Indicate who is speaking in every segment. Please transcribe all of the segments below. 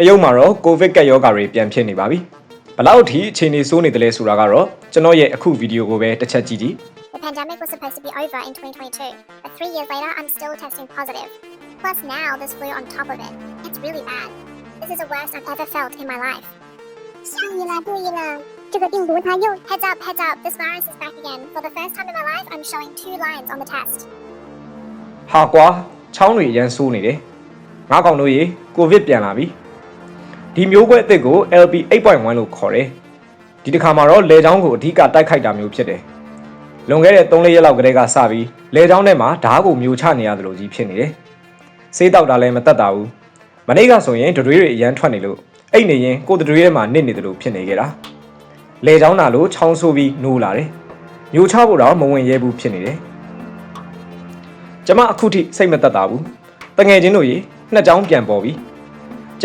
Speaker 1: တရုတ်မှာတော့ကိုဗစ်ကပ်ရောဂါတွေပြန်ဖြစ်နေပါပြီ။ဘလောက်ထိအခြေအနေဆိုးနေတယ်လဲဆိုတာကတော့ကျွန်တော်ရဲ့အခုဗီဒီယိုကိုပဲတစ်ချက်ကြည့်ကြည့်
Speaker 2: The pandemic was supposed to be over in 2022, but three years later, I'm still testing positive. Plus, now this flu on top of it. It's really bad. This is the worst I've ever felt in my life. 注意了，注意了，这个病毒它又 Heads up, heads up, this virus is back again. For the first time in my life, I'm showing two lines on the test.
Speaker 1: ။ဟာကွာချောင်းတွေအရန်ဆိုးနေတယ်။ငါကောင်တို့ရေကိုဗစ်ပြန်လာပြီ။ ဒီမျိုးကွဲအသစ်ကို LP 8.1လို့ခေါ်တယ်။ဒီတစ်ခါမှာတော့လေချောင်းကိုအဓိကတိုက်ခိုက်တာမျိုးဖြစ်တယ်။လွန်ခဲ့တဲ့3-4ရက်လောက်ကတည်းကစပြီးလေချောင်းထဲမှာဓားကိုမျိုးချနေရတယ်လို့ကြီးဖြစ်နေတယ်။ဆေးတောက်တာလည်းမတက်တာဘူး။မနေ့ကဆိုရင်ဒတွေးတွေအရန်ထွက်နေလို့အိတ်နေရင်ကိုယ်ဒတွေးထဲမှာနစ်နေတယ်လို့ဖြစ်နေကြတာ။လေချောင်းတာလို့ချောင်းဆိုးပြီးနိုးလာတယ်။မျိုးချဖို့တော့မဝင်ရဲဘူးဖြစ်နေတယ်။ကျမအခုထိစိတ်မသက်သာဘူး။တငယ်ချင်းတို့ရေနှစ်ချောင်းပြန်ပေါ်ပြီ။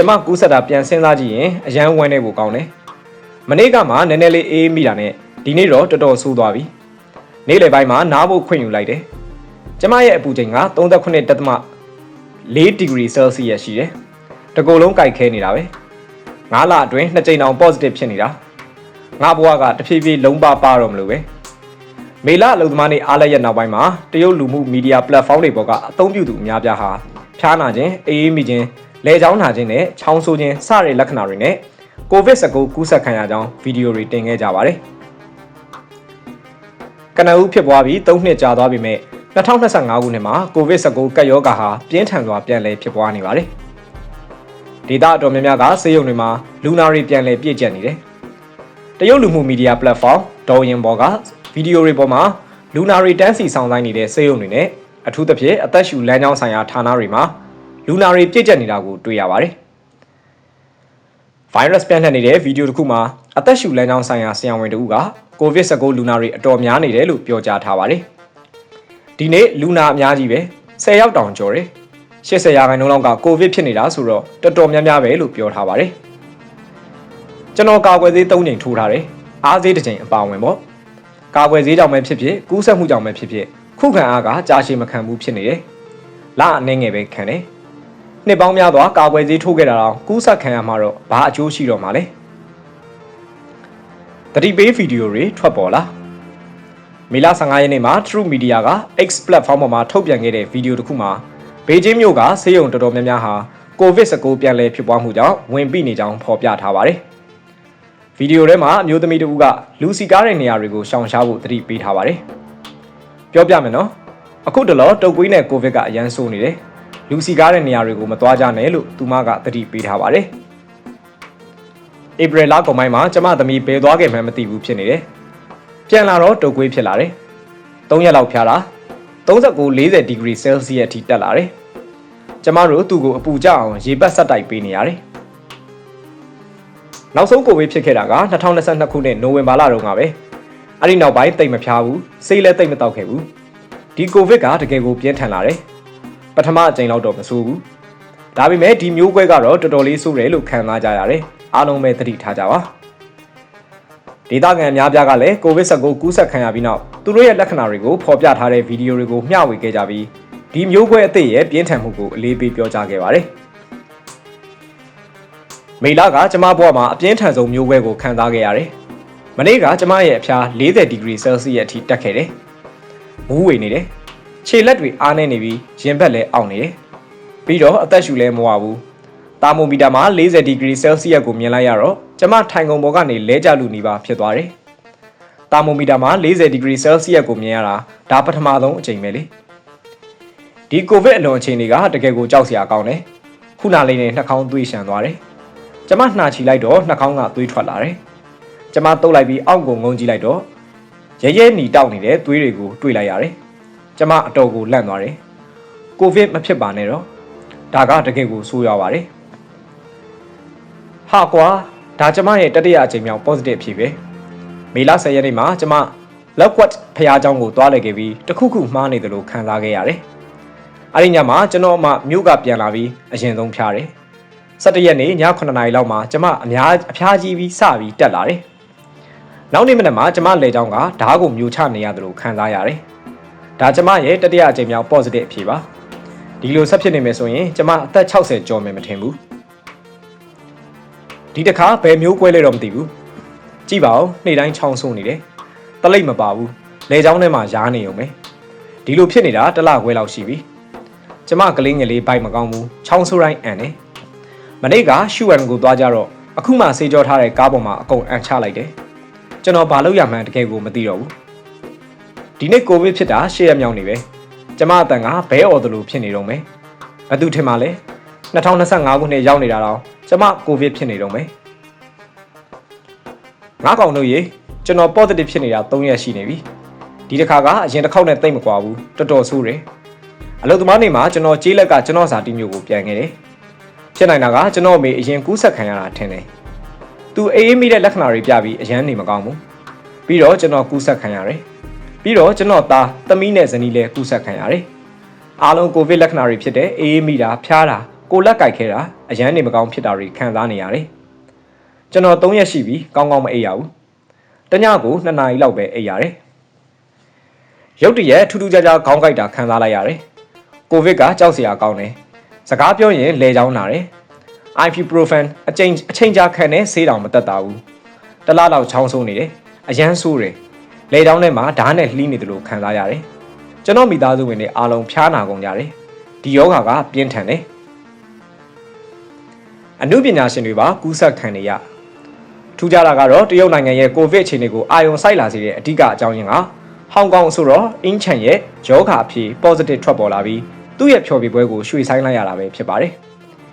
Speaker 1: ကျမကူးဆက်တာပြန်စဉ်းစားကြည့်ရင်အရန်ဝမ်းနေဖို့ကောင်းတယ်။မနေ့ကမှနည်းနည်းလေးအေးမိတာနဲ့ဒီနေ့တော့တော်တော်ဆိုးသွားပြီ။နေ့လယ်ပိုင်းမှာနားဖို့ခွင့်ယူလိုက်တယ်။ကျမရဲ့အပူချိန်က39တက်သမ4ဒီဂရီဆဲလ်စီယပ်ရှိတယ်။တကူလုံးကြိုက်ခဲနေတာပဲ။ငါးလအတွင်းနှစ်ကြိမ်တောင် positive ဖြစ်နေတာ။ငါဘဝကတဖြည်းဖြည်းလုံးပါပါတော့မလို့ပဲ။မေလအလုပ်သမားနေ့အားလည်းရဲ့နောက်ပိုင်းမှာတရုတ်လူမှုမီဒီယာ platform တွေပေါ်ကအသုံးပြုသူအများပြားဟာဖျားနာခြင်းအေးအေးမိခြင်း လဲချောင်းနာခြင်းနဲ့ချောင်းဆိုးခြင်းစတဲ့လက္ခဏာတွေနဲ့ COVID-19 ကူးစက်ခံရကြောင်းဗီဒီယိုတွေတင်ခဲ့ကြပါတယ်။ကနအူးဖြစ်ပွားပြီး၃နှစ်ကြာသွားပြီမဲ့2025ခုနှစ်မှာ COVID-19 ကပ်ရောဂါဟာပြင်းထန်စွာပြန်လည်ဖြစ်ပွားနေပါတယ်။ဒေတာအတော်များများကစေယုံတွေမှာလူနာတွေပြန်လည်ပြည့်ကျက်နေတယ်။တရုတ်လူမှုမီဒီယာ platform ဒေါ်ရင်ဘော်ကဗီဒီယိုတွေပေါ်မှာလူနာတွေတန်းစီဆောင်ဆိုင်နေတဲ့စေယုံတွေနဲ့အထူးသဖြင့်အသက်ရှူလမ်းကြောင်းဆိုင်ရာဌာနတွေမှာ လူနာတွေပြည့်ကျက်နေတာကိုတွေ့ရပါတယ်။ virus ပြန့်နှံ့နေတဲ့ဗီဒီယိုတစ်ခုမှာအသက်ရှူလမ်းကြောင်းဆိုင်ရာဆရာဝန်တဦးက COVID-19 လူနာတွေအတော်များနေတယ်လို့ပြောကြားထားပါတယ်။ဒီနေ့လူနာအများကြီးပဲ10ရောက်တောင်ကျော်တယ်။80ရာခိုင်နှုန်းလောက်က COVID ဖြစ်နေတာဆိုတော့တော်တော်များများပဲလို့ပြောထားပါတယ်။ကျွန်တော်ကာကွယ်ဆေး၃ချိန်ထိုးထားတယ်။အားဆေးတစ်ချိန်အပါဝင်ပေါ့။ကာကွယ်ဆေးကြောင့်ပဲဖြစ်ဖြစ်ကူးစက်မှုကြောင့်ပဲဖြစ်ဖြစ်ခုခံအားကကြာရှည်မခံဘူးဖြစ်နေတယ်။လအနေငယ်ပဲခံတယ်။ နှစ်ပေါင်းများစွာကာကွယ်ဆေးထိုးခဲ့တာတော့ကူးစက်ခံရမှာတော့ဘာအကျိုးရှိတော့မှာလဲ။တတိပေးဗီဒီယိုတွေထွက်ပေါ်လာ။မေလ15ရက်နေ့မှာ True Media က X platform ပေါ်မှာထုတ်ပြန်ခဲ့တဲ့ဗီဒီယိုတစ်ခုမှာဘေကျင်းမြို့ကဆေးရုံတော်တော်များများဟာ COVID-19 ပြန်လည်ဖြစ်ပွားမှုကြောင့်ဝင်ပိနေကြောင်းဖော်ပြထားပါတယ်။ဗီဒီယိုထဲမှာအမျိုးသမီးတဦးကလူစီကားတဲ့နေရာတွေကိုရှောင်ရှားဖို့တတိပေးထားပါတယ်။ပြောပြမယ်နော်။အခုတလောတုတ်ကွေးနဲ့ကိုဗစ်ကအရန်ဆိုးနေတယ်။ လူစီကားတဲ့နေရာတွေကိုမသွားကြနဲ့လို့သူမကတတိပေးထားပါတယ်။ဧပြီလကုန်ပိုင်းမှာကျမသမီးဘယ်သွားခဲ့မှန်းမသိဘူးဖြစ်နေတယ်။ပြန်လာတော့တုတ်ကွေးဖြစ်လာတယ်။၃ရက်လောက်ဖျားတာ39 40ဒီဂရီဆဲလ်စီယပ်အထိတက်လာတယ်။ကျမတို့သူ့ကိုအပူကျအောင်ရေပတ်ဆက်တိုက်ပေးနေရတယ်။နောက်ဆုံးကိုဗစ်ဖြစ်ခဲ့တာက2022ခုနှစ်နိုဝင်ဘာလတုန်းကပဲအဲ့ဒီနောက်ပိုင်းတိတ်မဖျားဘူးစိတ်လည်းတိတ်မတောက်ခဲ့ဘူးဒီကိုဗစ်ကတကယ်ကိုပြင်းထန်လာတယ် ပထမအကြိမ်လောက်တော့မဆိုးဘူးဒါပေမဲ့ဒီမျိုးကွဲကတော့တော်တော်လေးဆိုးတယ်လို့ခံစားကြရတယ်အားလုံးပဲသတိထားကြပါဒေသခံအများပြားကလည်းကိုဗစ်19 ကူးစက်ခံရပြီးနောက်သူတို့ရဲ့လက္ခဏာတွေကိုဖော်ပြထားတဲ့ဗီဒီယိုတွေကိုမျှဝေခဲ့ကြပြီးဒီမျိုးကွဲအသစ်ရဲ့ပြင်းထန်မှုကိုအလေးပေးပြောကြားခဲ့ပါတယ်မေလကကျမဘဝမှာအပြင်းထန်ဆုံးမျိုးကွဲကိုခံစားခဲ့ရတယ်။မနေ့ကကျမရဲ့အဖျား40ဒီဂရီဆဲလ်စီယပ်အထိတက်ခဲ့တယ်။မူးဝေနေတယ်။ ခြေလက်တွေအားနေနေပြီးရင်ဘတ်လည်းအောင့်နေတယ်။ပြီးတော့အသက်ရှူလည်းမဝဘူး။တာမိုမီတာမှာ40ဒီဂရီဆဲလ်စီယပ်ကိုမြင်လိုက်ရတော့ကျမထိုင်ကုန်ပေါ်ကနေလဲကျလူနေပါဖြစ်သွားတယ်။တာမိုမီတာမှာ40ဒီဂရီဆဲလ်စီယပ်ကိုမြင်ရတာဒါပထမဆုံးအချိန်ပဲလေ။ဒီကိုဗစ်အလွန်အခြေအနေကတကယ်ကိုကြောက်စရာကောင်းတယ်။ခုနလေးနဲ့နှာခေါင်းသွေးရှံသွားတယ်။ကျမနှာချီလိုက်တော့နှာခေါင်းကသွေးထွက်လာတယ်။ကျမတုပ်လိုက်ပြီးအောက်ကိုငုံကြည့်လိုက်တော့ရဲရဲหนีတောက်နေတဲ့သွေးတွေကိုတွေ့လိုက်ရတယ်။ ကျမအတော်ကိုလန့်သွားတယ်။ကိုဗစ်မဖြစ်ပါနဲ့တော့။ဒါကတကယ်ကိုဆိုးရွားပါတယ်။ဟာကွာဒါကျမရဲ့တတိယအကြိမ်မြောက် positive ဖြစ်ပဲ။မေလ10ရက်နေ့မှာကျမလက်ကွက်ဖះเจ้าကိုတွားလိုက်ခဲ့ပြီးတခုခုမှားနေတယ်လို့ခံစားခဲ့ရတယ်။အဲဒီညမှာကျွန်တော်အမမြို့ကပြန်လာပြီးအရင်ဆုံးဖျားတယ်။ 17ရက်နေ့ည9နာရီလောက်မှာကျမအများအဖျားကြီးပြီးစပြီးတက်လာတယ်။နောက်နေ့မနက်မှာကျမလေချောင်းကဓားကိုမျိုးချနေရတယ်လို့ခံစားရတယ်။ ဒါကျမရဲ့တတိယအကြိမ်မြောက် positive အဖြေပါ။ဒီလိုဆက်ဖြစ်နေမယ်ဆိုရင်ကျမအသက်60ကျော်မယ်မထင်ဘူးဒီတစ်ခါဘယ်မျိုးကွဲလဲတော့မသိဘူးကြည့်ပါဦးနေ့တိုင်းချောင်းဆိုးနေတယ်တလိပ်မပါဘူးလေချောင်းထဲမှာရားနေုံပဲဒီလိုဖြစ်နေတာတစ်လခွဲလောက်ရှိပြီကျမကလေးငယ်လေးဘိုက်မကောင်းဘူးချောင်းဆိုးတိုင်းအန်တယ်မနေ့ကရှူဝမ်ကိုသွားကြတော့အခုမှဆေးကြောထားတဲ့ကားပေါ်မှာအကုန်အန်ချလိုက်တယ်ကျွန်တော်ဘာလို့ရမှန်းတကယ်ကိုမသိတော့ဘူး ဒီနေ့ကိုဗစ်ဖြစ်တာရှေ့ရက်မြောက်နေပဲကျမအတန်ကဘဲអော်တယ်လို့ဖြစ်နေတော့မယ်ဘာသူထင်ပါလဲ2025ခုနှစ်ရောက်နေတာတော့ကျမကိုဗစ်ဖြစ်နေတော့မယ်ငါကောင်တို့ရေကျွန်တော် positive ဖြစ်နေတာ3ရက်ရှိနေပြီဒီတစ်ခါကအရင်တစ်ခေါက်နဲ့တိတ်မကွာဘူးတော်တော်ဆိုးတယ်အလုပ်သမားနေမှာကျွန်တော်ကြေးလက်ကကျွန်တော်စာတီမျိုးကိုပြန်ခဲ့တယ်ဖြစ်နိုင်တာကကျွန်တော်အမေအရင်ကူးဆက်ခံရတာထင်တယ်သူအေးအေးမိတဲ့လက္ခဏာတွေပြပြီးအရန်နေမကောင်းဘူးပြီးတော့ကျွန်တော်ကူးဆက်ခံရတယ် ပြီးတော့ကျွန်တော်သားသမီးနဲ့ဇနီးလည်းကူးဆက်ခံရတယ်အားလုံးကိုဗစ်လက္ခဏာတွေဖြစ်တဲ့အေးအေးမိတာဖျားတာကိုလက်ကြိုက်ခဲတာအရန်နေမကောင်းဖြစ်တာတွေခံစားနေရတယ်ကျွန်တော်3ရက်ရှိပြီကောင်းကောင်းမအိပ်ရဘူးတညကို2နာရီလောက်ပဲအိပ်ရတယ်ရုတ်တရက်ထူးထူးခြားခြားခေါင်းကိုက်တာခံစားလိုက်ရတယ်ကိုဗစ်ကကြောက်စရာကောင်းတယ်စကားပြောရင်လဲချောင်းလာတယ် ibuprofen အချိန်အချိန်ကြာခံတဲ့ဆေးတောင်မတက်တာဘူးတလားလောက်ချောင်းဆိုးနေတယ်အရန်ဆိုးတယ် လေချောင်းထဲမှာဓာတ်နဲ့လှီးနေတယ်လို့ခံစားရတယ်ကျွန်တော်မိသားစုဝင်တွေအားလုံးဖျားနာကုန်ကြတယ်ဒီယောဂါကပြင်းထန်တယ်အမှုပညာရှင်တွေပါကူးစက်ခံနေရထူးခြားတာကတော့တရုတ်နိုင်ငံရဲ့ကိုဗစ်အခြေအနေကိုအာရုံစိုက်လာစေတဲ့အဓိကအကြောင်းရင်းကဟောင်ကောင်ဆိုတော့အင်းချန်ရဲ့ယောဂါအဖြစ် positive ထွက်ပေါ်လာပြီးသူ့ရဲ့ဖြော်ပြပွဲကိုရွှေ့ဆိုင်းလိုက်ရတာပဲဖြစ်ပါတယ်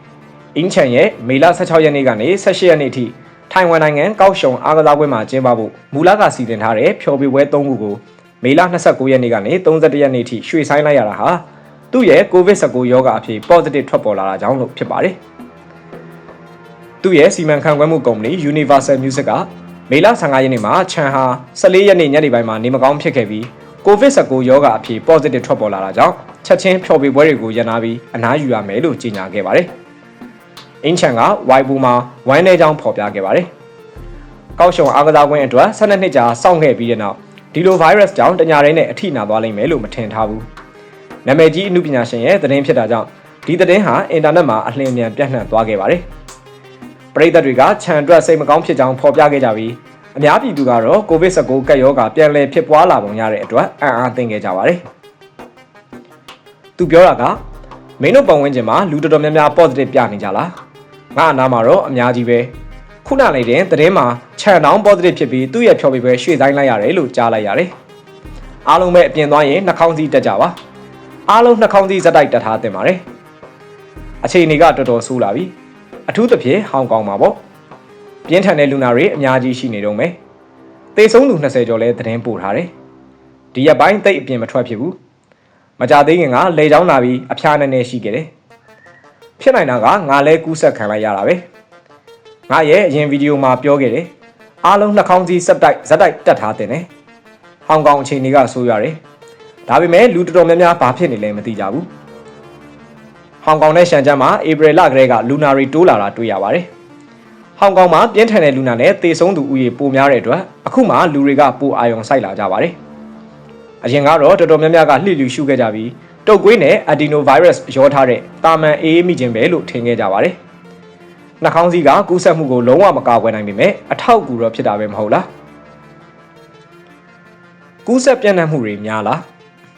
Speaker 1: ။အင်းချန်ရဲ့မေလ16ရက်နေ့ကနေ18ရက်နေ့ထိ ထိုင်ဝမ်နိုင်ငံကောက်ရှုံအားကစားပွဲမှာကျင်းပဖို့မူလကစီစဉ်ထားတဲ့ဖြော်ပြပွဲ၃ခုကိုမေလ29ရက်နေ့ကနေ31ရက်နေ့ထိရွှေ့ဆိုင်းလိုက်ရတာဟာသူ့ရဲ့ COVID-19 ရောဂါအဖြစ် positive ထွက်ပေါ်လာတာကြောင့်လို့ဖြစ်ပါတယ်။သူ့ရဲ့စီမံခန့်ခွဲမှုကုမ္ပဏီ Universal Music ကမေလ15ရက်နေ့မှာချန်ဟာ14ရက်နေ့ညနေပိုင်းမှာနေမကောင်းဖြစ်ခဲ့ပြီး COVID-19 ရောဂါအဖြစ် positive ထွက်ပေါ်လာတာကြောင့်ချက်ချင်းဖျော်ဖြေပွဲတွေကိုရန်နာပြီးအနားယူရမယ်လို့ကြေညာခဲ့ပါတယ်။ အင်းချန်ကဝိုင်ဘူမှာဝိုင်းနေကြောင်းဖော်ပြခဲ့ပါတယ်။ကောက်ရှုံအားကစားကွင်းအတွက်12နှစ်ကြာစောင့်ခဲ့ပြီးတဲ့နောက်ဒီလို virus ကြောင့်တညာရင်းနဲ့အထိနာသွားလိမ့်မယ်လို့မထင်ထားဘူး။နာမည်ကြီးအမှုပညာရှင်ရဲ့သတင်းဖြစ်တာကြောင့်ဒီသတင်းဟာအင်တာနက်မှာအလင်းအမြန်ပြန့်နှံ့သွားခဲ့ပါတယ်။ပရိသတ်တွေကခြံအတွက်စိတ်မကောင်းဖြစ်ကြောင်းဖော်ပြခဲ့ကြပြီးအများပြည်သူကတော့ COVID-19 ကပ်ရောဂါပြန်လည်ဖြစ်ပွားလာပုံရတဲ့အတွက်အံ့အားသင့်ခဲ့ကြပါတယ်။သူပြောတာကမင်းတို့ပတ်ဝန်းကျင်မှာလူတော်တော်များများ positive ပြနေကြလား။ ငါအနားမှာတော့အများကြီးပဲ။ခုနလေးတင်သတင်းမှာခြံတောင် positive ဖြစ်ပြီးသူ့ရဲ့ဖြော်ပြပွဲရွှေ့ဆိုင်းလိုက်ရတယ်လို့ကြားလိုက်ရတယ်။အားလုံးပဲအပြင်သွားရင်နှာခေါင်းစည်းတက်ကြပါ။အားလုံးနှာခေါင်းစည်းဇက်တိုက်တက်ထားတင်ပါတယ်။အခြေအနေကတော်တော်ဆိုးလာပြီ။အထူးသဖြင့်ဟောင်ကောင်မှာပေါ့။ပြင်းထန်တဲ့လူနာတွေအများကြီးရှိနေတော့မယ်။သေဆုံးသူ20ကျော်လဲသတင်းပို့ထားတယ်။ဒီရက်ပိုင်းတိတ်အပြင်မထွက်ဖြစ်ဘူး။မကြသေးခင်ကလေချောင်းလာပြီးအဖျားနဲ့နဲ့ရှိခဲ့တယ်။ ဖြစ်နိုင်တာကငါလဲကူးဆက်ခံလိုက်ရတာပဲ။ငါရဲ့အရင်ဗီဒီယိုမှာပြောခဲ့တယ်။အားလုံးနှာခေါင်းစည်းစက်တိုက်ဇက်တိုက်တက်ထားတင်တယ်။ဟောင်ကောင်အခြေအနေကဆိုးရတယ်။ဒါပေမဲ့လူတော်တော်များများဘာဖြစ်နေလဲမသိကြဘူး။ဟောင်ကောင်နဲ့ရှန်ကျန်းမှာဧပြီလကတည်းကလူနာတွေတိုးလာတာတွေ့ရပါတယ်။ဟောင်ကောင်မှာပြင်းထန်တဲ့လူနာနဲ့သေဆုံးသူဦးရေပိုများတဲ့အတွက်အခုမှလူတွေကပိုအာရုံစိုက်လာကြပါတယ်။အရင်ကတော့တော်တော်များများကလှိလူရှုခဲ့ကြပြီး တုတ်ကွေးနဲ့ adenovirus ရောထားတဲ့တာမန်အေးမိခြင်းပဲလို့ထင်ခဲ့ကြပါတယ်။နှာခေါင်းစည်းကကူးစက်မှုကိုလုံးဝမကာကွယ်နိုင်ပေမဲ့အထောက်အကူတော့ဖြစ်တာပဲမဟုတ်လား။ကူးစက်ပြန့်နှံ့မှုတွေများလား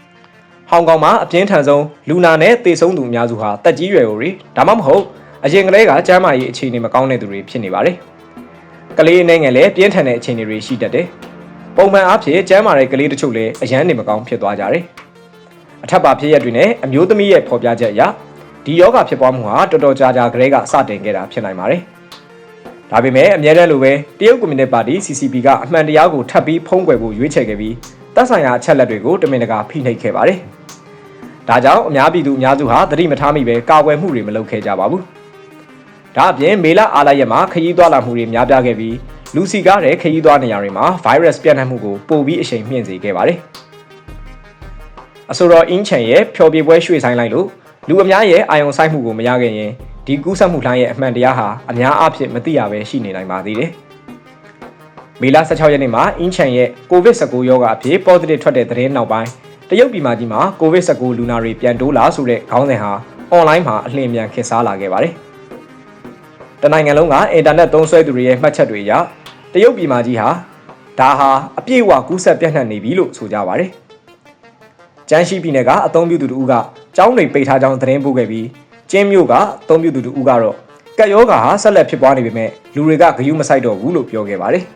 Speaker 1: ။ဟောင်ကောင်မှာအပြင်းထန်ဆုံးလူနာနဲ့သေဆုံးသူအများစုဟာတက်ကြီးရွယ်တွေဒါမှမဟုတ်အရင်ကလေးကကျမ်းမာရေးအခြေအနေမကောင်းတဲ့သူတွေဖြစ်နေပါတယ်။ကလေးအနေငယ်လည်းပြင်းထန်တဲ့အခြေအနေတွေရှိတတ်တယ်။ပုံမှန်အားဖြင့်ကျမ်းမာတဲ့ကလေးတချို့လည်းအရန်နေမကောင်းဖြစ်သွားကြတယ်။ အထက်ပါဖြစ်ရက်တွေနဲ့အမျိုးသမီးရဲ့ဖော်ပြချက်အရဒီယောဂဖြစ်ပွားမှုဟာတော်တော်ကြာကြာကလေးကစတင်ခဲ့တာဖြစ်နိုင်ပါတယ်။ဒါပေမဲ့အများတန်းလိုပဲတရုတ်ကွန်မြူနတီပါတီ CCP ကအမှန်တရားကိုထပ်ပြီးဖုံးကွယ်ဖို့ရွေးချယ်ခဲ့ပြီးတပ်ဆိုင်ရာအချက်လက်တွေကိုတမင်တကာဖိနှိပ်ခဲ့ပါတယ်။ဒါကြောင့်အများပြည်သူအများစုဟာသတိမထားမိပဲကာကွယ်မှုတွေမလုပ်ခဲ့ကြပါဘူး။ဒါအပြင်မေလအားလရက်မှာခရီးသွားလာမှုတွေများပြားခဲ့ပြီးလူစီကားတဲ့ခရီးသွားနေရာတွေမှာ virus ပြန့်နှံ့မှုကိုပိုပြီးအရှိန်မြင့်စေခဲ့ပါတယ်။ အဆိုတော်အင်းချန်ရဲ့ဖျော်ပြပွဲရွှေ့ဆိုင်းလိုက်လို့လူအများရဲ့အာယုံဆိုင်မှုကိုမရခဲ့ရင်ဒီကူးစက်မှုလှိုင်းရဲ့အမှန်တရားဟာအများအားဖြင့်မသိရပဲရှိနေနိုင်ပါသေးတယ်။မေလ16ရက်နေ့မှာအင်းချန်ရဲ့ COVID-19 ရောဂါအဖြစ် positive ထွက်တဲ့သတင်းနောက်ပိုင်းတရုတ်ပြည်မကြီးမှာ COVID-19 လူနာတွေပြန်တိုးလာဆိုတဲ့ခေါင်းစဉ်ဟာ online မှာအလင်းမြန်ခေတ်စားလာခဲ့ပါတယ်။တနိုင်ငံလုံးကအင်တာနက်သုံးစွဲသူတွေရဲ့မှတ်ချက်တွေအရတရုတ်ပြည်မကြီးဟာဒါဟာအပြည့်အဝကူးစက်ပြန့်နှံ့နေပြီလို့ဆိုကြပါတယ်။ ကျန်းရှိပြည်နယ်ကအသုံးပြုသူတို့ကကျောင်းတွေပိတ်ထားကြောင်းသတင်းပို့ခဲ့ပြီးကျင်းမြို့ကအသုံးပြုသူတို့ကတော့ကက်ယောဂါဟာဆက်လက်ဖြစ်ပွားနေပေမဲ့လူတွေကဂရုမစိုက်တော့ဘူးလို့ပြောခဲ့ပါတယ်။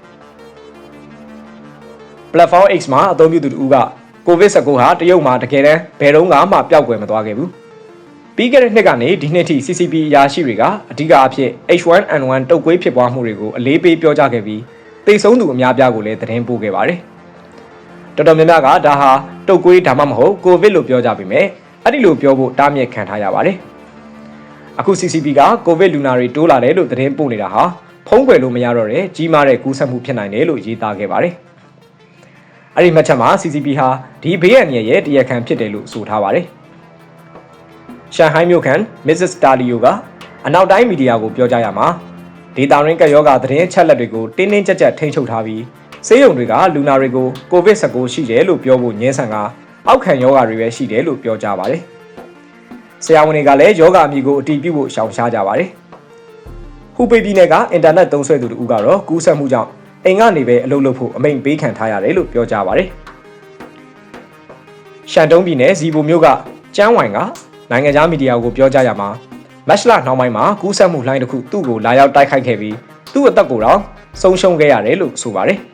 Speaker 1: Platform X မှာအသုံးပြုသူတို့က COVID-19 ဟာတရုတ်မှာတကယ်တမ်းဘယ်တော့မှပျောက်ကွယ်မသွားခဲ့ဘူး။ပြီးခဲ့တဲ့နှစ်ကနေဒီနှစ်ထိ CCP အရာရှိတွေကအဓိကအဖြစ် H1N1 တုပ်ကွေးဖြစ်ပွားမှုတွေကိုအလေးပေးပြောကြားခဲ့ပြီးတိတ်ဆုံးသူအများပြားကိုလည်းသတင်းပို့ခဲ့ပါတယ်။ တော်တော်များများကဒါဟာတုပ်ကွေးဒါမှမဟုတ် COVID လို့ပြောကြပေမဲ့အဲ့ဒီလိုပြောဖို့တားမြစ်ခံထားရပါတယ်။အခု CCP က COVID လူနာတွေတိုးလာတယ်လို့သတင်းပို့နေတာဟာဖုံးကွယ်လို့မရတော့တဲ့ကြီးမားတဲ့ကူးစက်မှုဖြစ်နိုင်တယ်လို့ရေးသားခဲ့ပါတယ်။အဲ့ဒီမှတ်ချက်မှာ CCP ဟာဒီဘေးအန္တရာယ်ရဲ့တရားခံဖြစ်တယ်လို့ဆိုထားပါတယ်။ရှန်ဟိုင်းမြို့ခံ Mrs. Dalio ကအနောက်တိုင်းမီဒီယာကိုပြောကြားရမှာဒေတာရင်းကရောဂါသတင်းအချက်လက်တွေကိုတင်းတင်းကြပ်ကြပ်ထိန်းချုပ်ထားပြီး ဆေးရုံတွေကလူနာတွေကို COVID-19 ရှိတယ်လို့ပြောဖို့ညှင်းဆန်ကအောက်ခံယောဂါတွေပဲရှိတယ်လို့ပြောကြပါတယ်။ဆရာဝန်တွေကလည်းယောဂါအမည်ကိုအတည်ပြုဖို့ရှောင်ရှားကြပါတယ်။ဟူပေပြည်နယ်ကအင်တာနက်သုံးစွဲသူတို့ကတော့ကူးစက်မှုကြောင့်အိမ်ကနေပဲအလုပ်လုပ်ဖို့အမိန့်ပေးခံထားရတယ်လို့ပြောကြပါတယ်။ရှန်တုံးပြည်နယ်ဇီဘိုမြို့ကကျန်းဝိုင်ကနိုင်ငံခြားမီဒီယာကိုပြောကြားရမှာမက်ရှလာနှောင်းပိုင်းမှာကူးစက်မှုလှိုင်းတစ်ခုသူ့ကိုလာရောက်တိုက်ခိုက်ခဲ့ပြီးသူ့အသက်ကိုတော့ဆုံးရှုံးခဲ့ရတယ်လို့ဆိုပါတယ်။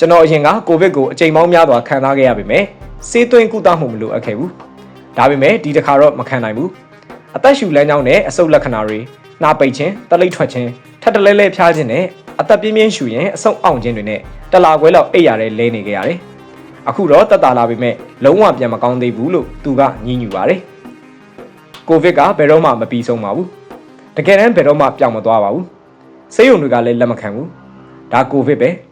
Speaker 1: ကျွန်တော်အရင်ကကိုဗစ်ကိုအချိန်ပေါင်းများစွာခံစားခဲ့ရပေမဲ့စေးသွင်းကုသမှုမလိုအပ်ခဲ့ဘူး။ဒါပေမဲ့ဒီတစ်ခါတော့မခံနိုင်ဘူး။အသက်ရှူလမ်းကြောင်းနဲ့အဆုတ်လက္ခဏာတွေနှာပိတ်ခြင်းတလိပ်ထွက်ခြင်းထပ်တလဲလဲဖျားခြင်းနဲ့အသက်ပြင်းပြင်းရှူရင်အဆုတ်အောင်ခြင်းတွေနဲ့တလာခွဲလောက်အိပ်ရတဲ့လဲနေခဲ့ရတယ်။အခုတော့တက်တာလာပေမဲ့လုံးဝပြန်မကောင်းသေးဘူးလို့သူကညှင်းညူပါတယ်။ကိုဗစ်ကဘယ်တော့မှမပြီးဆုံးပါဘူး။တကယ်တမ်းဘယ်တော့မှပြောင်းမသွားပါဘူး။ဆေးရုံတွေကလည်းလက်မခံဘူး။ဒါကိုဗစ်ပဲ။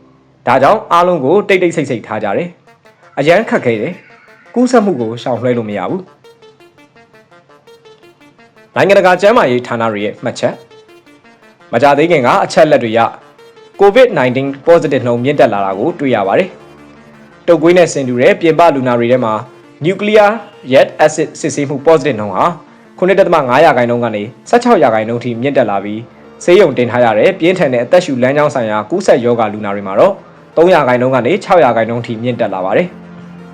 Speaker 1: ဒါကြောင့်အားလုံးကိုတိတ်တိတ်ဆိတ်ဆိတ်ထားကြတယ်။အရန်ခက်ခဲတယ်။ကူးစက်မှုကိုရှောင်လွှဲလို့မရဘူး။နိုင်ငံတကာကျန်းမာရေးဌာနတွေရဲ့မှတ်ချက်မကြသေးခင်ကအချက်လက်တွေရ COVID-19 positive နှုန်းမြင့်တက်လာတာကိုတွေ့ရပါတယ်။တုပ်ကွေးနဲ့ဆင်တူတဲ့ပြင်ပလူနာတွေထဲမှာ nuclear jet acid စစ်ဆေးမှု positive နှုန်းဟာ9.5ရာခိုင်နှုန်းကနေ16ရာခိုင်နှုန်းထိမြင့်တက်လာပြီးဆေးရုံတင်ထားရတဲ့ပြင်းထန်တဲ့အသက်ရှူလမ်းကြောင်းဆိုင်ရာကူးစက်ရောဂါလူနာတွေမှာတော့ 3ရာခိုင်နှုန်းကနေ6ရာခိုင်နှုန်းထိမြင့်တက်လာပါတယ်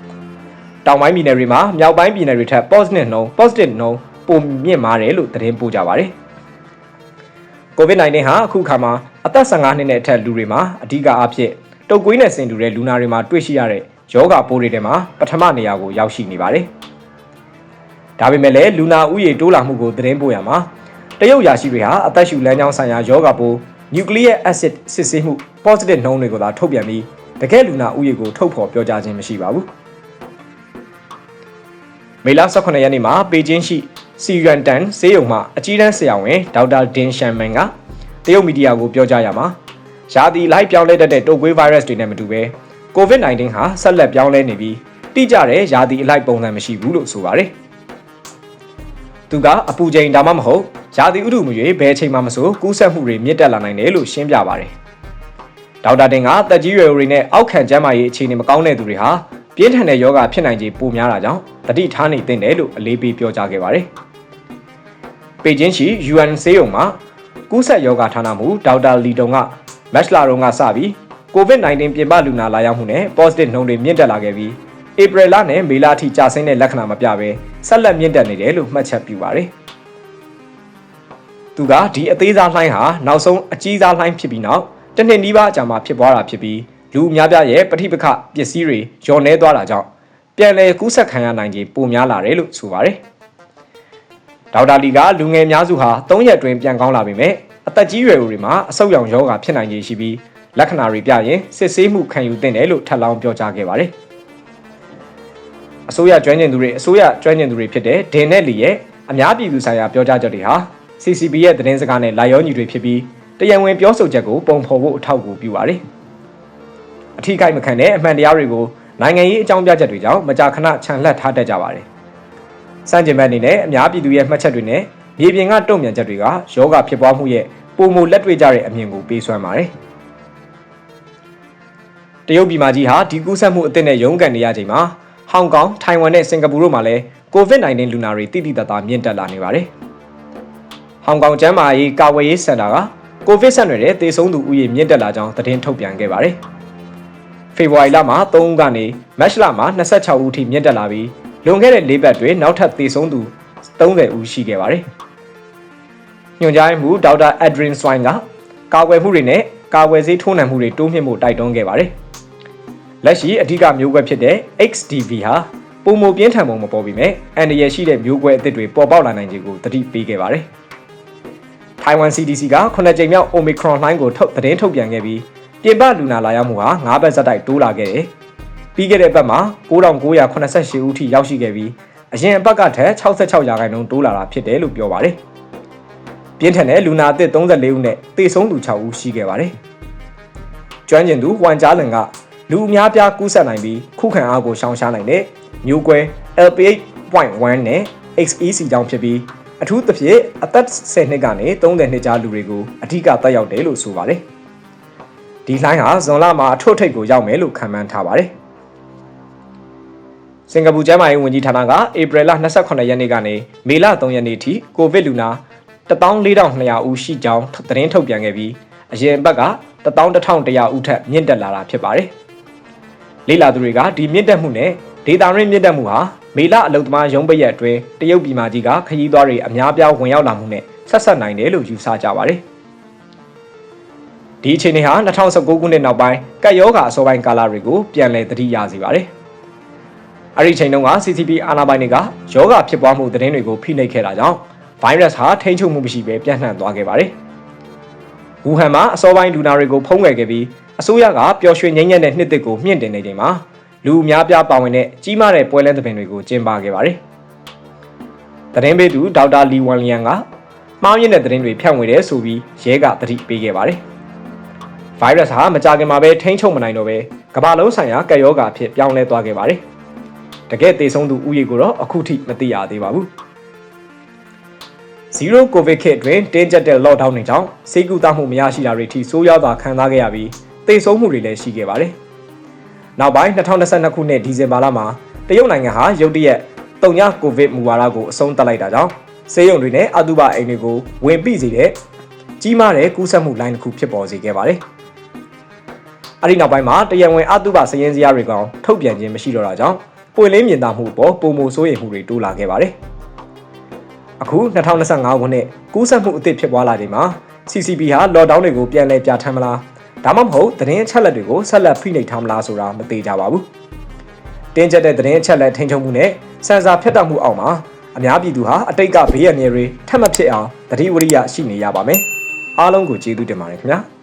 Speaker 1: ။တောင်ပိုင်းပြည်နယ်တွေမှာမြောက်ပိုင်းပြည်နယ်တွေထက် positive နှုန်း positive နှုန်းပိုမြင့်မားတယ်လို့သတင်းပို့ကြပါတယ်။ COVID-19 ဟာအခုခါမှာအသက်15နှစ်နဲ့အထက်လူတွေမှာအဓိကအဖြစ်တုပ်ကွေးနဲ့ဆင်တူတဲ့လူနာတွေမှာတွေ့ရှိရတဲ့ယောဂပိုးတွေထဲမှာပထမနေရာကိုရောက်ရှိနေပါတယ်။ဒါပေမဲ့လည်းလူနာဥယေတိုးလာမှုကိုသတင်းပို့ရမှာတရုတ်ရာရှိတွေဟာအသက်ရှူလမ်းကြောင်းဆိုင်ရာယောဂပိုး nucleic acid စစ်ဆေးမှု positive နှုန်းတွေကိုသာထုတ်ပြန်ပြီးတကယ်လူနာဥယေကိုထုတ်ဖော်ပြောကြားခြင်းမရှိပါဘူး။မေလ18ရက်နေ့မှာပေကျင်းရှိစီယွမ်တန်ဆေးရုံမှအကြီးတန်းဆရာဝန်ဒေါက်တာဒင်ရှန်မန်ကတရုတ်မီဒီယာကိုပြောကြားရမှာရာသီလိုက်ပြောင်းလဲတတ်တဲ့တိုကွေးဗိုင်းရပ်စ်တွေနဲ့မတူဘဲ COVID-19 ဟာဆက်လက်ပြောင်းလဲနေပြီးတိကျတဲ့ရာသီအလိုက်ပုံစံမရှိဘူးလို့ဆိုပါတယ်။ သူကအပူချိန်ဒါမှမဟုတ်ရာသီဥတုမျိုးဘယ်အချိန်မှမဆိုကူးစက်မှုတွေမြင့်တက်လာနိုင်တယ်လို့ရှင်းပြပါတယ်။ဒေါက်တာတင်ကတက်ကြီးရွယ်တွေနဲ့အောက်ခံကျန်းမာရေးအခြေအနေမကောင်းတဲ့သူတွေဟာပြင်းထန်တဲ့ယောဂဖြစ်နိုင်ခြေပိုများတာကြောင့်တတိထားနေသင့်တယ်လို့အလေးပေးပြောကြားခဲ့ပါတယ်။ပေကျင်းရှိ UN ဆေးရုံမှာကူးစက်ယောဂဌာနမှဒေါက်တာလီတုံကမက်စလာတုံကစပြီး COVID-19 ပြင်ပလူနာလာရောက်မှုနဲ့ positive နှုန်းတွေမြင့်တက်လာခဲ့ပြီး ဧပြီလနဲ့မေလအထိကျဆင်းတဲ့လက္ခဏာမပြဘဲဆက်လက်မြင့်တက်နေတယ်လို့မှတ်ချက်ပြုပါတယ်။သူကဒီအသေးစားလှိုင်းဟာနောက်ဆုံးအကြီးစားလှိုင်းဖြစ်ပြီးနောက်တစ်နှစ်နီးပါးအကြာမှာဖြစ်ပွားတာဖြစ်ပြီးလူအများပြားရဲ့ပဋိပက္ခပစ္စည်းတွေညော်နေသွားတာကြောင့်ပြန်လည်ကူးစက်ခံရနိုင်ခြေပိုများလာတယ်လို့ဆိုပါတယ်။ဒေါက်တာလီကလူငယ်များစုဟာ၃ရက်တွင်ပြန်ကောင်းလာပေမဲ့အသက်ကြီးရွယ်တွေမှာအဆုတ်ရောင်ယောဂါဖြစ်နိုင်ခြေရှိပြီးလက္ခဏာတွေပြရင်စစ်ဆေးမှုခံယူသင့်တယ်လို့ထပ်လောင်းပြောကြားခဲ့ပါတယ်။ အစိုးရကျွမ်းကျင်သူတွေအစိုးရကျွမ်းကျင်သူတွေဖြစ်တဲ့ဒင်နဲ့လီရဲ့အများပြည်သူဆိုင်ရာပြောကြားချက်တွေဟာ CCB ရဲ့သတင်းစကားနဲ့လာရောညီတွေဖြစ်ပြီးတရားဝင်ပြောဆိုချက်ကိုပုံဖော်ဖို့အထောက်အကူပြုပါတယ်။အထီးကိုက်မခံတဲ့အမှန်တရားတွေကိုနိုင်ငံရေးအကြောင်းပြချက်တွေကြောင့်မကြာခဏခြံလှက်ထားတတ်ကြပါတယ်။စံကျင်ဘက်အနေနဲ့အများပြည်သူရဲ့မှတ်ချက်တွေနဲ့မြေပြင်ကတုံ့ပြန်ချက်တွေကယောဂဖြစ်ပွားမှုရဲ့ပုံမလက်တွေ့ကြတဲ့အမြင်ကိုပေးစွမ်းပါတယ်။တရုတ်ပြည်မကြီးဟာဒီကူးစက်မှုအသစ်နဲ့ရုန်းကန်နေရချိန်မှာ ဟောင်ကောင်၊ထိုင်ဝမ်နဲ့စင်ကာပူတို့မှာလည်း COVID-19 လူနာတွေတိတိတတ်တာမြင့်တက်လာနေပါတယ်။ဟောင်ကောင်ကျန်းမာရေးကာဝယ်ရေးစင်တာကကိုဗစ်ဆက်နွယ်တဲ့သေဆုံးသူဦးရေမြင့်တက်လာကြောင်းသတင်းထုတ်ပြန်ခဲ့ပါတယ်။ဖေဖော်ဝါရီလမှာ3ဦးကနေမတ်လမှာ26ဦးထိမြင့်တက်လာပြီးလွန်ခဲ့တဲ့၄ပတ်တွင်နောက်ထပ်သေဆုံးသူ30ဦးရှိခဲ့ပါတယ်။ညွှန်ကြားရေးမှူးဒေါက်တာအက်ဒရင်ဆွိုင်းကကာကွယ်မှုတွေနဲ့ကာကွယ်ဆေးထိုးနှံမှုတွေတိုးမြှင့်ဖို့တိုက်တွန်းခဲ့ပါတယ်။ လက်ရှိအဓိကမျိုးကွဲဖြစ်တဲ့ XDV ဟာပုံမပြင်းထန်ပုံမပေါ်ပေမဲ့အန်ဒီရရှိတဲ့မျိုးကွဲအသစ်တွေပေါ်ပေါက်လာနိုင်ခြေကိုသတိပေးခဲ့ပါတယ်။ Taiwan CDC က9ကြိမ်မြောက် Omicron လှိုင်းကိုထုတ်သတင်းထုတ်ပြန်ခဲ့ပြီးပြင်ပလူနာလာရောက်မှုဟာ9ဘက်ဆက်တိုက်တိုးလာခဲ့တယ်။ပြီးခဲ့တဲ့ဘက်မှာ9988ဦးထိရောက်ရှိခဲ့ပြီးအရင်အပတ်ကထက်66ရာခိုင်နှုန်းတိုးလာတာဖြစ်တယ်လို့ပြောပါတယ်။ပြင်းထန်တဲ့လူနာအသစ်34ဦးနဲ့သေဆုံးသူ6ဦးရှိခဲ့ပါတယ်။ကျွမ်းကျင်သူဝမ်ကြားလင်က လူအများပြားကူးစက်နိုင်ပြီးခုခံအားကိုရှောင်ရှားနိုင်တဲ့မျိုးကွဲ LPH.1 နဲ့ XEC ကြောင့်ဖြစ်ပြီးအထူးသဖြင့်အသက်10နှစ်ကနေ30နှစ်ကြားလူတွေကိုအဓိကတက်ရောက်တယ်လို့ဆိုပါတယ်။ဒီလှိုင်းဟာဇွန်လမှာအထွတ်ထိပ်ကိုရောက်မယ်လို့ခန့်မှန်းထားပါတယ်။စင်ကာပူကျန်းမာရေးဝန်ကြီးဌာနကဧပြီလ28ရက်နေ့ကနေမေလ3ရက်နေ့ထိကိုဗစ်လူနာ14200ဦးရှိကြောင်းသတင်းထုတ်ပြန်ခဲ့ပြီးအရင်ဘက်က11100ဦးထက်မြင့်တက်လာတာဖြစ်ပါတယ်။ လေ့လာသူတွေကဒီမြင့်တက်မှုနဲ့ဒေတာရင်းမြင့်တက်မှုဟာမေလအလုတ်သမားရုံးပရက်အတွင်းတရုတ်ပြည်မကြီးကခရီးသွားတွေအများပြားဝင်ရောက်လာမှုနဲ့ဆက်ဆက်နိုင်တယ်လို့ယူဆကြပါတယ်။ဒီအခြေအနေဟာ2019ခုနှစ်နောက်ပိုင်းကပ်ရောဂါအစောပိုင်းကာလတွေကိုပြန်လည်သတိရစေပါတယ်။အဲ့ဒီချိန်တုန်းက CCP အာဏာပိုင်တွေကယောဂဖြစ်ပွားမှုသတင်းတွေကိုဖိနှိပ်ခဲ့တာကြောင့်ဗိုင်းရပ်စ်ဟာထိန်းချုပ်မှုမရှိဘဲပြန့်နှံ့သွားခဲ့ပါတယ်။ဝူဟန်မှာအစောပိုင်းလူနာတွေကိုဖုံးကွယ်ခဲ့ပြီး အစိုးရကပျော်ရွှင်ငြိမ်းချမ်းတဲ့နှစ်သစ်ကိုမြင့်တင်နေချိန်မှာလူအများပြားပါဝင်တဲ့ကြီးမားတဲ့ပွဲလန်းသဘင်တွေကိုကျင်းပခဲ့ပါတယ်။သတင်းပေးသူဒေါက်တာလီဝမ်လီယန်ကမှားယွင်းတဲ့သတင်းတွေဖြန့်ဝေတယ်ဆိုပြီးရဲကသတိပေးခဲ့ပါတယ်။ဗိုင်းရပ်စ်ဟာမကြခင်မှာပဲထိန်းချုပ်မနိုင်တော့ပဲကမ္ဘာလုံးဆိုင်ရာကပ်ရောဂါအဖြစ်ပြောင်းလဲသွားခဲ့ပါတယ်။တကယ်သေဆုံးသူဥယေကိုတော့အခုထိမသိရသေးပါဘူး။ Zero COVID ခေတ်အတွင်းတင်းကျပ်တဲ့ lockdown တွေကြောင့်စေကူတာမှုမရရှိတာတွေထိဆိုးရွားစွာခံစားခဲ့ရပြီး သေဆုံးမှုတွေလည်းရှိခဲ့ပါတယ်။နောက်ပိုင်း2022ခုနှစ်ဒီဇင်ဘာလမှာတရုတ်နိုင်ငံဟာရုတ်တရက်တုံညကိုဗစ်မူဝါဒကိုအဆုံးသတ်လိုက်တာကြောင့်ဆေးရုံတွေနဲ့အတုပအိမ်တွေကိုဝင်ပိစေတဲ့ကြီးမားတဲ့ကူးစက်မှုလိုင်းတစ်ခုဖြစ်ပေါ်စေခဲ့ပါတယ်။အဲ့ဒီနောက်ပိုင်းမှာတရားဝင်အတုပစည်ရင်းစရာတွေကောင်ထုတ်ပြန်ခြင်းမရှိတော့တာကြောင့်ပွင့်လင်းမြင်သာမှုပေါ်ပုံမှုစိုးရိမ်မှုတွေတိုးလာခဲ့ပါတယ်။အခု2025ခုနှစ်ကူးစက်မှုအသစ်ဖြစ်ပွားလာချိန်မှာ CCP ဟာ lockdown တွေကိုပြန်လည်ပြဋ္ဌာန်းမလား ဒါမှမဟုတ်သတင်းအချက်အလက်တွေကိုဆက်လက်ဖိနှိပ်ထားမလားဆိုတာမသိကြပါဘူး။တင်းကျပ်တဲ့သတင်းအချက်အလက်ထိန်းချုပ်မှုနဲ့စံစာဖြတ်တောက်မှုအောက်မှာအများပြည်သူဟာအတိတ်ကဘေးရန်တွေထပ်မဖြစ်အောင်တတိဝရိယရှိနေရပါမယ်။အားလုံးကိုကျေးဇူးတင်ပါတယ်ခင်ဗျာ။